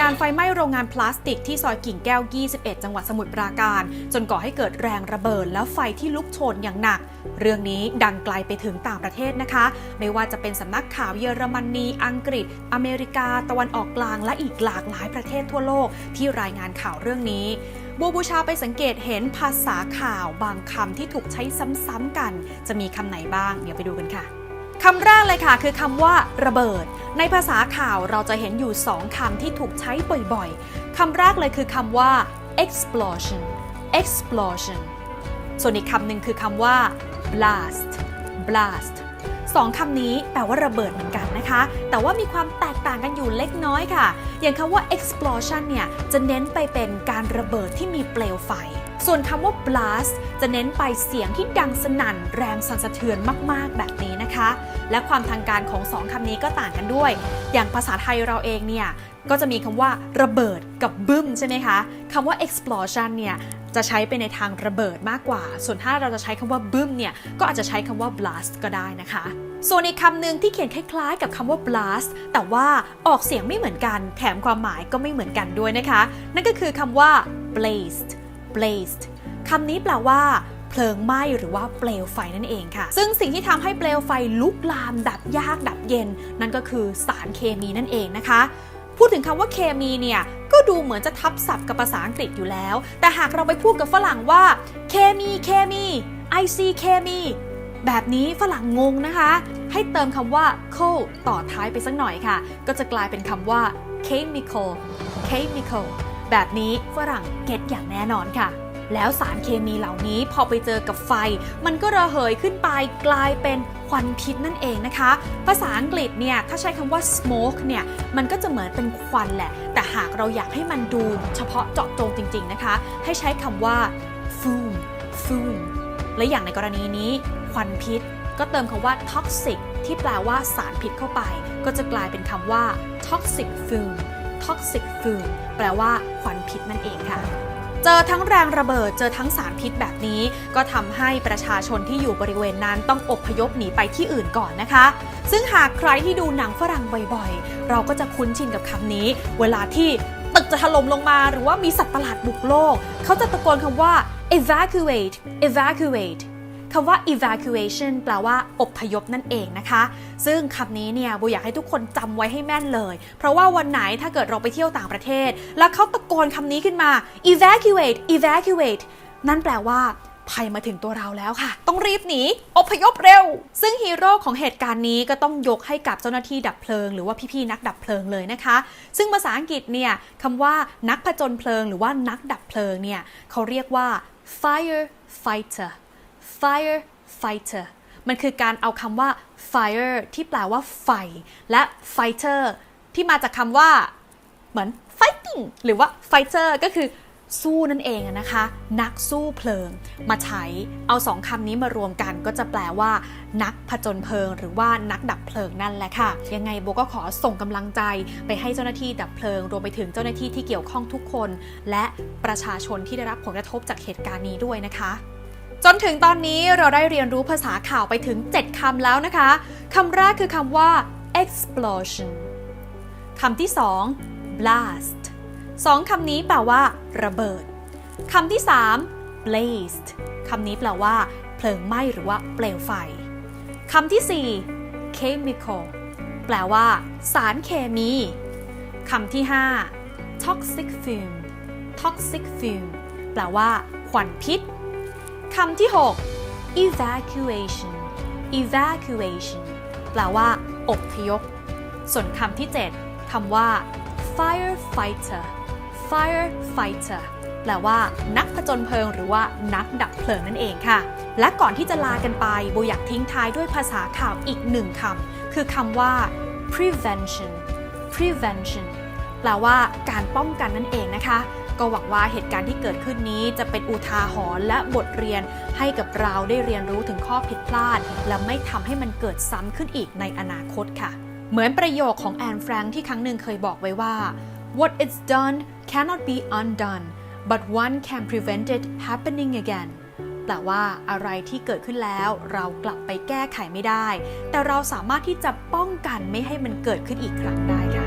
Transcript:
การไฟไหม้โรงงานพลาสติกที่ซอยกิ่งแก้ว 21 จังหวัดสมุทรปราการ จนก่อให้เกิดแรงระเบิดแล้วไฟที่ลุกโชนอย่างหนัก เรื่องนี้ดังไกลไปถึงต่างประเทศนะคะ ไม่ว่าจะเป็นสำนักข่าวเยอรมนี อังกฤษ อเมริกา ตะวันออกกลาง และอีกหลากหลายประเทศทั่วโลกที่รายงานข่าวเรื่องนี้บูบูชาไปสังเกตเห็นภาษาข่าวบางคำที่ถูกใช้ซ้ำๆกัน จะมีคำไหนบ้าง เดี๋ยวไปดูกันค่ะ คำแรกเลยค่ะ คือคำว่า ระเบิด ในภาษาข่าวเราจะเห็นอยู่2คำที่ถูกใช้บ่อยๆคำแรกเลยคือคำว่า explosion explosion ส่วนอีกคำหนึ่งคือคำว่า blast blast สองคำนี้แปลว่าระเบิดเหมือนกันนะคะ แต่ว่ามีความแตกต่างกันอยู่เล็กน้อยค่ะ อย่างคำว่า explosion เนี่ย จะเน้นไปเป็นการระเบิดที่มีเปลวไฟ ส่วนคำว่า blast จะเน้นไปเสียงที่ดังสนั่นแรงสั่นสะเทือนมาก ๆ แบบนี้นะคะ และความทางการของสองคำนี้ก็ต่างกันด้วย อย่างภาษาไทยเราเองเนี่ย ก็จะมีคำว่าระเบิดกับบึ้มใช่ไหมคะคำว่า explosion เนี่ยจะใช้ไปในทางระเบิดมากกว่า ส่วนถ้าเราจะใช้คำว่าบึ้มเนี่ย ก็อาจจะใช้คำว่า blast ก็ได้นะคะ ส่วนอีกคำหนึ่งที่เขียนคล้ายๆ กับคำว่า blast แต่ว่าออกเสียงไม่เหมือนกัน แถมความหมายก็ไม่เหมือนกันด้วยนะคะ นั่นก็คือคำว่า blazed blazed คำนี้แปลว่าเพลิงไหม้หรือว่าเปลวไฟนั่นเองค่ะ ซึ่งสิ่งที่ทำให้เปลวไฟลุกลาม ดับยากดับเย็น นั่นก็คือสารเคมีนั่นเองนะคะ พูดถึงคำว่าเคมีเนี่ยก็ดูเหมือนจะทับศัพท์กับภาษาอังกฤษอยู่แล้ว แต่หากเราไปพูดกับฝรั่งว่าเคมีเคมี I see เคมีแบบนี้ฝรั่งงงนะคะ ให้เติมคำว่า co ต่อท้ายไปสักหน่อยค่ะ ก็จะกลายเป็นคำว่า chemical chemical แบบนี้ฝรั่งเก็ตอย่างแน่นอนค่ะ แล้วสารเคมีเหล่านี้พอไปเจอกับไฟ มันก็ระเหยขึ้นไปกลายเป็นควันพิษนั่นเองนะคะ ภาษาอังกฤษเนี่ยถ้าใช้คำว่า smoke เนี่ย มันก็จะเหมือนเป็นควันแหละ แต่หากเราอยากให้มันดูเฉพาะเจาะจงจริง ๆนะคะ ให้ใช้คำว่า fume fume และอย่างในกรณีนี้ควันพิษ ก็เติมคำว่า toxic ที่แปลว่าสารพิษเข้าไป ก็จะกลายเป็นคำว่า toxic fume toxic fume แปลว่าควันพิษนั่นเองค่ะ เจอทั้งแรงระเบิดเจอทั้งสารพิษแบบนี้ ก็ทำให้ประชาชนที่อยู่บริเวณนั้นต้องอพยพหนีไปที่อื่นก่อนนะคะ ซึ่งหากใครที่ดูหนังฝรั่งบ่อยๆ เราก็จะคุ้นชินกับคำนี้ เวลาที่ตึกจะถล่มลงมาหรือว่ามีสัตว์ประหลาดบุกโลก เขาจะตะโกนคำว่า evacuate evacuate คำว่า evacuation แปลว่าอพยพนั่นเองนะคะ ซึ่งคำนี้เนี่ยโบอยากให้ทุกคนจำไว้ให้แม่นเลย เพราะว่าวันไหนถ้าเกิดเราไปเที่ยวต่างประเทศ แล้วเขาตะโกนคำนี้ขึ้นมา evacuate evacuate นั่นแปลว่าภัยมาถึงตัวเราแล้วค่ะ ต้องรีบหนี อพยพเร็ว ซึ่งฮีโร่ของเหตุการณ์นี้ก็ต้องยกให้กับเจ้าหน้าที่ดับเพลิง หรือว่าพี่ๆนักดับเพลิงเลยนะคะ ซึ่งภาษาอังกฤษเนี่ยคำว่านักผจญเพลิง หรือว่านักดับเพลิงเนี่ยเขาเรียกว่า firefighter firefighter มันคือการเอาคำว่า fire ที่แปลว่าไฟ และ fighter ที่มาจากคำว่าเหมือน fighting หรือว่า fighter ก็คือสู้นั่นเองนะคะ นักสู้เพลิง มาใช้เอาสองคำนี้มารวมกันก็จะแปลว่า นักผจญเพลิง หรือว่านักดับเพลิงนั่นแหละค่ะ ยังไงโบก็ขอส่งกำลังใจไปให้เจ้าหน้าที่ดับเพลิง รวมไปถึงเจ้าหน้าที่ที่เกี่ยวข้องทุกคน และประชาชนที่ได้รับผลกระทบจากเหตุการณ์นี้ด้วยนะคะ จนถึงตอนนี้เราได้เรียนรู้ภาษาข่าวไปถึง 7 คำแล้วนะคะ คำแรกคือคำว่า explosion คำที่2 blast สองคำนี้แปลว่า ระเบิด คำที่3 blazed คำนี้แปลว่า เพลิงไหม้หรือว่าเปลวไฟ คำที่4 chemical แปลว่า สารเคมี คำที่5 toxic fume toxic fume แปลว่า ควันพิษ คำที่ 6 evacuation evacuation แปลว่าอบพยพ ส่วนคำที่ 7 คำว่า firefighter firefighter แปลว่า นักผจญเพลิง หรือว่านักดับเพลิงนั่นเองค่ะ และก่อนที่จะลากันไปโบอยากทิ้งท้ายด้วยภาษาข่าวอีกหนึ่งคำคือคำว่า prevention prevention แปลว่าการป้องกันนั่นเองนะคะ ก็หวังว่าเหตุการณ์ที่เกิดขึ้นนี้จะเป็นอุทาหรณ์และบทเรียนให้กับเราได้เรียนรู้ถึงข้อผิดพลาด และไม่ทำให้มันเกิดซ้ำขึ้นอีกในอนาคตค่ะ เหมือนประโยคของแอนแฟรงค์ที่ครั้งหนึ่งเคยบอกไว้ว่า what is done cannot be undone but one can prevent it happening again แปลว่าอะไรที่เกิดขึ้นแล้วเรากลับไปแก้ไขไม่ได้ แต่เราสามารถที่จะป้องกันไม่ให้มันเกิดขึ้นอีกครั้งได้ค่ะ